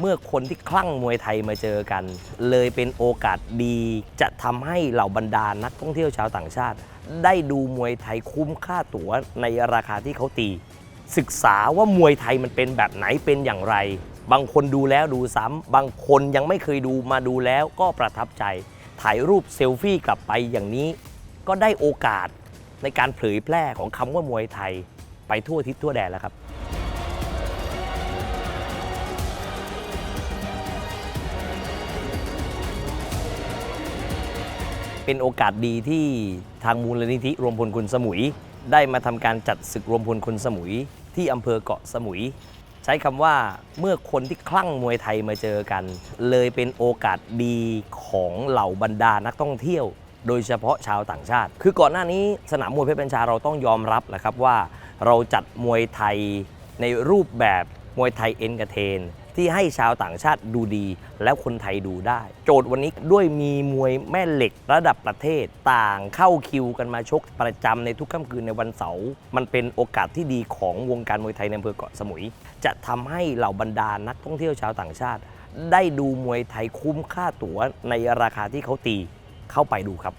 เมื่อคนที่คลั่งมวยไทยมาเจอกัน เลยเป็นโอกาสดีจะทำให้เหล่าบรรดานักท่องเที่ยวชาวต่างชาติ ได้ดูมวยไทยคุ้มค่าตั๋วในราคาที่เขาตี ศึกษาว่ามวยไทยมันเป็นแบบไหนเป็นอย่างไร บางคนดูแล้วดูซ้ำบางคนยังไม่เคยดูมาดูแล้วก็ประทับใจ ถ่ายรูปเซลฟี่กลับไปอย่างนี้ ก็ได้โอกาสในการเผยแพร่ของคำว่ามวยไทยไปทั่วทิศทั่วแดนแล้วครับ เป็นโอกาสดีที่ทางมูลนิธิรวมพลคนสมุย ได้มาทำการจัดศึกรวมพลคนสมุย ที่อำเภอเกาะสมุย ใช้คำว่าเมื่อคนที่คลั่งมวยไทยมาเจอกัน เลยเป็นโอกาสดีของเหล่าบรรดานักท่องเที่ยว โดยเฉพาะชาวต่างชาติ คือก่อนหน้านี้สนามมวยเพชรบัญชาเราต้องยอมรับแหละครับว่า เราจัดมวยไทยในรูปแบบมวยไทยเอนเตอร์เทน ที่ให้ชาวต่างชาติดูดี แล้วคนไทยดูได้ โจทย์วันนี้ด้วยมีมวยแม่เหล็กระดับประเทศต่างเข้าคิวกันมาชกประจำในทุกค่ำคืนในวันเสาร์มันเป็นโอกาสที่ดีของวงการมวยไทยในอำเภอเกาะสมุย จะทำให้เหล่าบรรดานักท่องเที่ยวชาวต่างชาติ ได้ดูมวยไทยคุ้มค่าตั๋วในราคาที่เขาตีเข้าไปดูครับ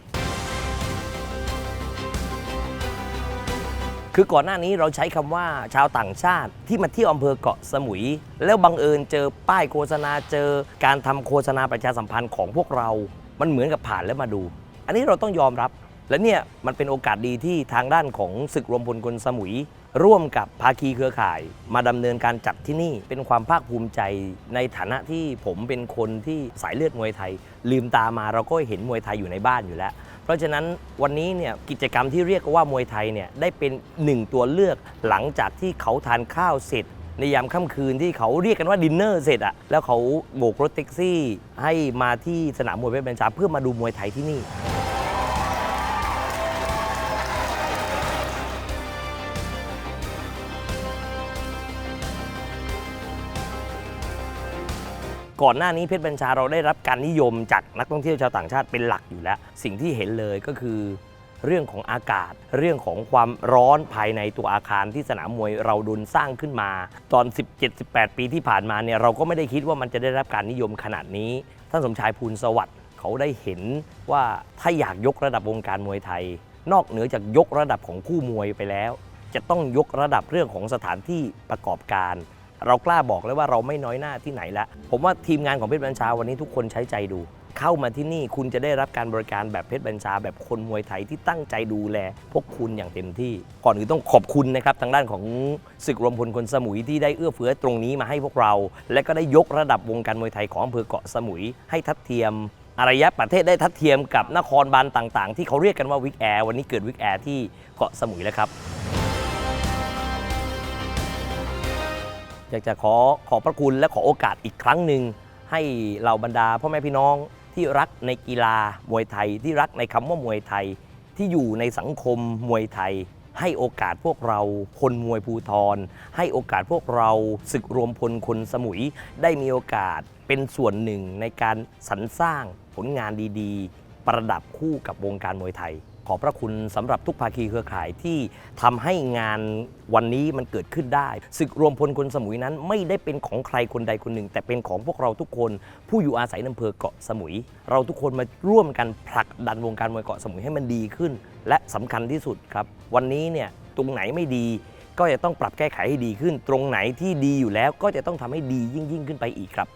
คือก่อนหน้านี้เราใช้คำว่าชาวต่างชาติที่มาเที่ยวอำเภอเกาะสมุย แล้วบังเอิญเจอป้ายโฆษณาเจอการทำโฆษณาประชาสัมพันธ์ของพวกเรา มันเหมือนกับผ่านแล้วมาดู อันนี้เราต้องยอมรับ และเนี่ยมันเป็นโอกาสดีที่ทางด้านของศึกรวมพลคนสมุย ร่วมกับภาคีเครือข่าย มาดำเนินการจัดที่นี่ เป็นความภาคภูมิใจในฐานะที่ผมเป็นคนที่สายเลือดมวยไทย ลืมตามาเราก็เห็นมวยไทยอยู่ในบ้านอยู่แล้ว เพราะฉะนั้นวันนี้เนี่ยกิจกรรมที่เรียกว่ามวยไทยเนี่ยได้เป็นหนึ่งตัวเลือกหลังจากที่เขาทานข้าวเสร็จ ในยามค่ำคืนที่เขาเรียกกันว่าดินเนอร์เสร็จอะแล้วเขาโบกรถแท็กซี่ ให้มาที่สนามมวยเพชรบัญชาเพื่อมาดูมวยไทยที่นี่ ก่อนหน้านี้เพชรบัญชาเราได้รับการนิยมจากนักท่องเที่ยวชาวต่างชาติเป็นหลักอยู่แล้ว สิ่งที่เห็นเลยก็คือ เรื่องของอากาศ เรื่องของความร้อนภายในตัวอาคารที่สนามมวยเราดุนสร้างขึ้นมา ตอน 17-18 ปีที่ผ่านมาเนี่ยเราก็ไม่ได้คิดว่ามันจะได้รับการนิยมขนาดนี้ท่านสมชายภูลสวัสดิ์เขาได้เห็นว่าถ้าอยากยกระดับวงการมวยไทย นอกเหนือจากยกระดับของคู่มวยไปแล้ว จะต้องยกระดับเรื่องของสถานที่ประกอบการ เรากล้าบอกเลยว่าเราไม่น้อยหน้าที่ไหนแล้วผมว่าทีมงานของเพชรบัญชาวันนี้ทุกคนใช้ใจดู เข้ามาที่นี่คุณจะได้รับการบริการแบบเพชรบัญชา แบบคนมวยไทยที่ตั้งใจดูแล พวกคุณอย่างเต็มที่ ก่อนอื่นต้องขอบคุณนะครับทางด้านของศึกรวมพลคนสมุยที่ได้เอื้อเฟื้อตรงนี้มาให้พวกเรา และก็ได้ยกระดับวงการมวยไทยของอำเภอเกาะสมุย ให้ทัดเทียมอารยประเทศได้ทัดเทียมกับนครบาลต่าง ๆ ที่เขาเรียกกันว่าวิกแอร์วันนี้เกิดวิกแอร์ที่เกาะสมุยแล้วครับ อยากจะขอขอบพระคุณและขอโอกาสอีกครั้งหนึ่งให้เหล่าบรรดาพ่อแม่พี่น้องที่รักในกีฬามวยไทย ที่รักในคำว่ามวยไทย ที่อยู่ในสังคมมวยไทย ให้โอกาสพวกเราคนมวยภูทรให้โอกาสพวกเราศึกรวมพลคนสมุย ได้มีโอกาสเป็นส่วนหนึ่งในการสรรสร้างผลงานดีๆ ประดับคู่กับวงการมวยไทย ขอบพระคุณสำหรับทุกภาคีเครือข่ายที่ทำให้งานวันนี้มันเกิดขึ้นได้ศึกรวมพลคนสมุยนั้นไม่ได้เป็นของใครคนใดคนหนึ่ง แต่เป็นของพวกเราทุกคน ผู้อยู่อาศัยในอำเภอเกาะสมุย เราทุกคนมาร่วมกันผลักดันวงการมวยเกาะสมุยให้มันดีขึ้น และสำคัญที่สุดครับ วันนี้เนี่ยตรงไหนไม่ดีก็จะต้องปรับแก้ไขให้ดีขึ้น ตรงไหนที่ดีอยู่แล้วก็จะต้องทำให้ดียิ่งยิ่งขึ้นไปอีกครับ